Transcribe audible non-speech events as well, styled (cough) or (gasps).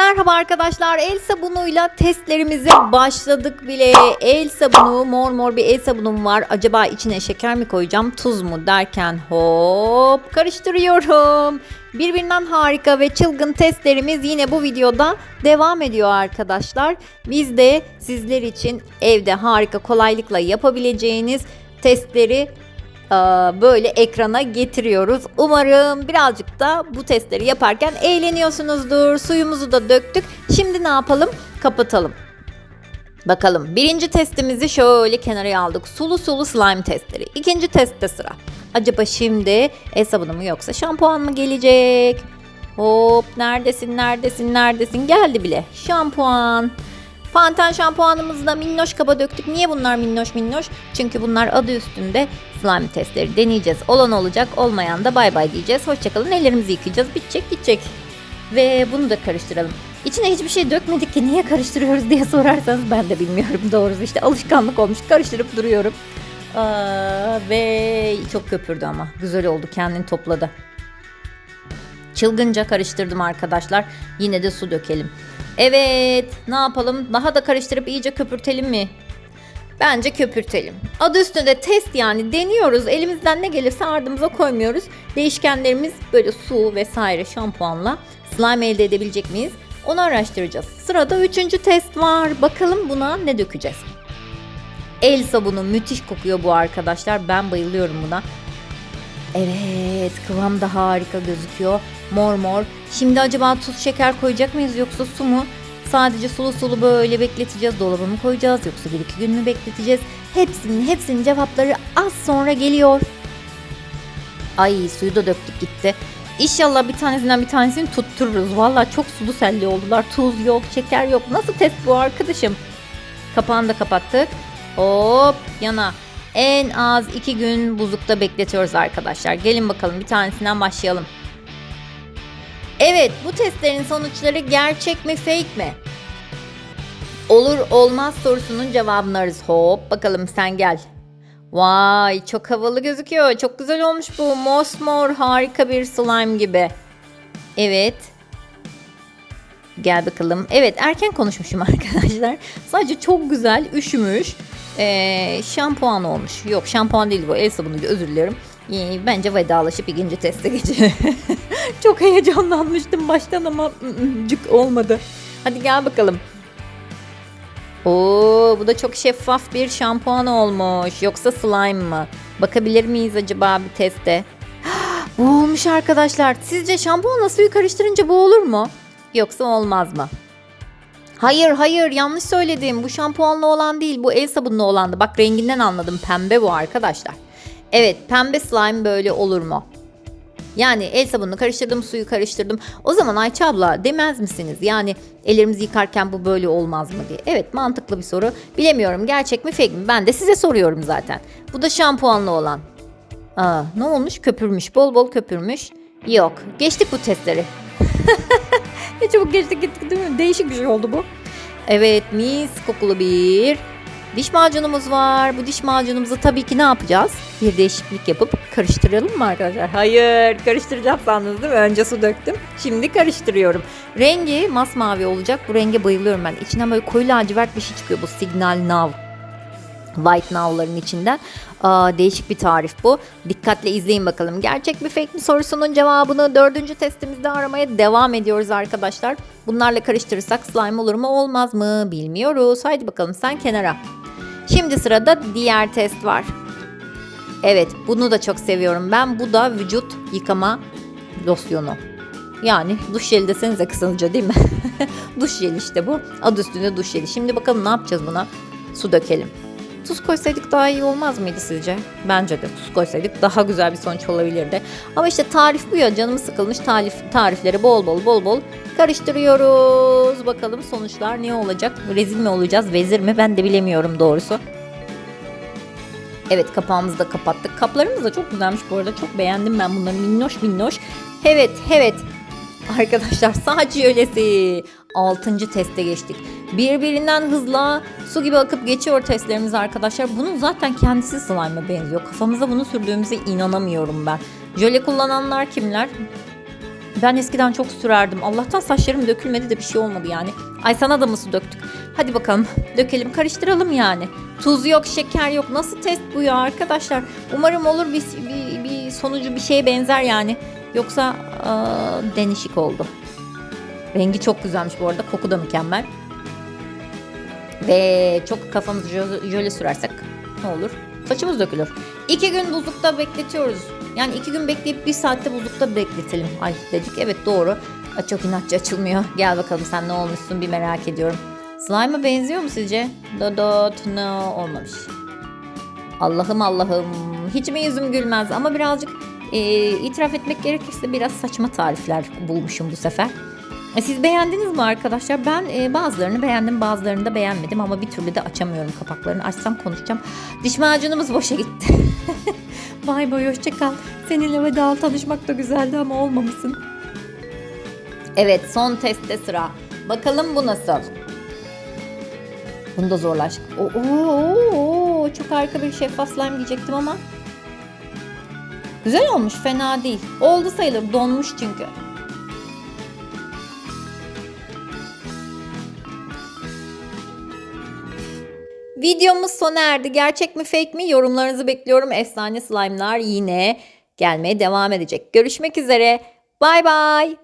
Merhaba arkadaşlar. El sabunuyla testlerimize başladık bile. El sabunu, mor mor bir el sabunum var. Acaba içine şeker mi koyacağım, tuz mu derken hop karıştırıyorum. Birbirinden harika ve çılgın testlerimiz yine bu videoda devam ediyor arkadaşlar. Biz de sizler için evde harika kolaylıkla yapabileceğiniz testleri böyle ekrana getiriyoruz. Umarım birazcık da bu testleri yaparken eğleniyorsunuzdur. Suyumuzu da döktük. Şimdi ne yapalım? Kapatalım. Bakalım birinci testimizi şöyle kenara aldık. Sulu sulu slime testleri. İkinci testte sıra. Acaba şimdi el sabunu mu yoksa şampuan mı gelecek? Hop neredesin neredesin neredesin geldi bile. Şampuan. Panten şampuanımızı da minnoş kaba döktük. Niye bunlar minnoş minnoş? Çünkü bunlar adı üstünde slime testleri deneyeceğiz. Olan olacak olmayan da bay bay diyeceğiz. Hoşçakalın ellerimizi yıkayacağız. Bitecek gidecek. Ve bunu da karıştıralım. İçine hiçbir şey dökmedik ki niye karıştırıyoruz diye sorarsanız ben de bilmiyorum (laughs) doğrusu. işte alışkanlık olmuş karıştırıp duruyorum. Aa, ve çok köpürdü ama güzel oldu kendini topladı. Çılgınca karıştırdım arkadaşlar. Yine de su dökelim. Evet, ne yapalım? Daha da karıştırıp iyice köpürtelim mi? Bence köpürtelim. Adı üstünde test yani deniyoruz. Elimizden ne gelirse ardımıza koymuyoruz. Değişkenlerimiz böyle su vesaire şampuanla slime elde edebilecek miyiz? Onu araştıracağız. Sırada üçüncü test var. Bakalım buna ne dökeceğiz? El sabunu müthiş kokuyor bu arkadaşlar. Ben bayılıyorum buna. Evet kıvam da harika gözüküyor. Mor mor. Şimdi acaba tuz şeker koyacak mıyız yoksa su mu? Sadece sulu sulu böyle bekleteceğiz. Dolaba mı koyacağız yoksa bir iki gün mü bekleteceğiz? Hepsinin hepsinin cevapları az sonra geliyor. Ay suyu da döktük gitti. İnşallah bir tanesinden bir tanesini tuttururuz. Valla çok sulu selli oldular. Tuz yok, şeker yok. Nasıl test bu arkadaşım? Kapağını da kapattık. Hop yana. En az iki gün buzlukta bekletiyoruz arkadaşlar. Gelin bakalım bir tanesinden başlayalım. Evet bu testlerin sonuçları gerçek mi fake mi? Olur olmaz sorusunun cevabını ararız. Hop bakalım sen gel. Vay çok havalı gözüküyor. Çok güzel olmuş bu. Mosmor harika bir slime gibi. Evet. Gel bakalım. Evet erken konuşmuşum (laughs) arkadaşlar. Sadece çok güzel üşümüş. Ee, şampuan olmuş. Yok şampuan değil bu el sabunuydu özür dilerim. Ee, bence vedalaşıp ikinci teste geçelim. (laughs) çok heyecanlanmıştım baştan ama (laughs) cık olmadı. Hadi gel bakalım. Oo, bu da çok şeffaf bir şampuan olmuş. Yoksa slime mı? Bakabilir miyiz acaba bir teste? (gasps) bu olmuş arkadaşlar. Sizce şampuanla suyu karıştırınca bu olur mu? Yoksa olmaz mı? Hayır hayır yanlış söyledim. Bu şampuanlı olan değil bu el sabunlu olandı. Bak renginden anladım pembe bu arkadaşlar. Evet pembe slime böyle olur mu? Yani el sabununu karıştırdım suyu karıştırdım. O zaman Ayça abla demez misiniz? Yani ellerimizi yıkarken bu böyle olmaz mı diye. Evet mantıklı bir soru. Bilemiyorum gerçek mi fake mi? Ben de size soruyorum zaten. Bu da şampuanlı olan. Aa, ne olmuş? Köpürmüş. Bol bol köpürmüş. Yok. Geçtik bu testleri. (laughs) ne çabuk geçtik gittik değil mi? Değişik bir şey oldu bu. Evet mis kokulu bir diş macunumuz var. Bu diş macunumuzu tabii ki ne yapacağız? Bir değişiklik yapıp karıştıralım mı arkadaşlar? Hayır karıştıracağım sandınız değil mi? Önce su döktüm. Şimdi karıştırıyorum. Rengi masmavi olacak. Bu renge bayılıyorum ben. İçinden böyle koyu lacivert bir şey çıkıyor. Bu Signal Now. White Now'ların içinden. Aa, değişik bir tarif bu. Dikkatle izleyin bakalım. Gerçek mi fake mi sorusunun cevabını dördüncü testimizde aramaya devam ediyoruz arkadaşlar. Bunlarla karıştırırsak slime olur mu olmaz mı bilmiyoruz. Haydi bakalım sen kenara. Şimdi sırada diğer test var. Evet bunu da çok seviyorum ben. Bu da vücut yıkama losyonu. Yani duş jeli desenize kısaca değil mi? (laughs) duş jeli işte bu. Adı üstünde duş jeli. Şimdi bakalım ne yapacağız buna? Su dökelim. Tuz koysaydık daha iyi olmaz mıydı sizce? Bence de tuz koysaydık daha güzel bir sonuç olabilirdi. Ama işte tarif bu ya canım sıkılmış tarif, tarifleri bol bol bol bol karıştırıyoruz. Bakalım sonuçlar ne olacak? Rezil mi olacağız vezir mi ben de bilemiyorum doğrusu. Evet kapağımızı da kapattık. Kaplarımız da çok güzelmiş bu arada. Çok beğendim ben bunları minnoş minnoş. Evet evet Arkadaşlar sadece öylesi. Altıncı teste geçtik. Birbirinden hızla su gibi akıp geçiyor testlerimiz arkadaşlar. Bunun zaten kendisi slime'a benziyor. Kafamıza bunu sürdüğümüze inanamıyorum ben. Jöle kullananlar kimler? Ben eskiden çok sürerdim. Allah'tan saçlarım dökülmedi de bir şey olmadı yani. Ay sana da mı su döktük? Hadi bakalım dökelim karıştıralım yani. Tuz yok şeker yok. Nasıl test bu ya arkadaşlar? Umarım olur bir, bir, bir sonucu bir şeye benzer yani. Yoksa aa, denişik oldu. Rengi çok güzelmiş bu arada. Koku da mükemmel. Ve çok kafamızı jö- jöle sürersek ne olur? Saçımız dökülür. İki gün buzlukta bekletiyoruz. Yani iki gün bekleyip bir saatte buzlukta bekletelim. Ay dedik evet doğru. Ay, çok inatçı açılmıyor. (laughs) Gel bakalım sen ne olmuşsun bir merak ediyorum. Slime'a benziyor mu sizce? Dodot no olmamış. Allah'ım Allah'ım. Hiç mi yüzüm gülmez ama birazcık e, itiraf etmek gerekirse biraz saçma tarifler bulmuşum bu sefer. E, Siz beğendiniz mi arkadaşlar? Ben e, bazılarını beğendim bazılarını da beğenmedim ama bir türlü de açamıyorum kapaklarını. Açsam konuşacağım. Diş macunumuz boşa gitti. (laughs) Bay bay hoşça kal. Seninle vedal tanışmak da güzeldi ama olmamışsın. Evet son testte sıra. Bakalım bu nasıl? Bunu da zorlaştık. Oo, oo, oo, çok harika bir şeffaf slime diyecektim ama. Güzel olmuş fena değil. Oldu sayılır donmuş çünkü. Videomuz sona erdi. Gerçek mi fake mi yorumlarınızı bekliyorum. Efsane slime'lar yine gelmeye devam edecek. Görüşmek üzere. Bay bay.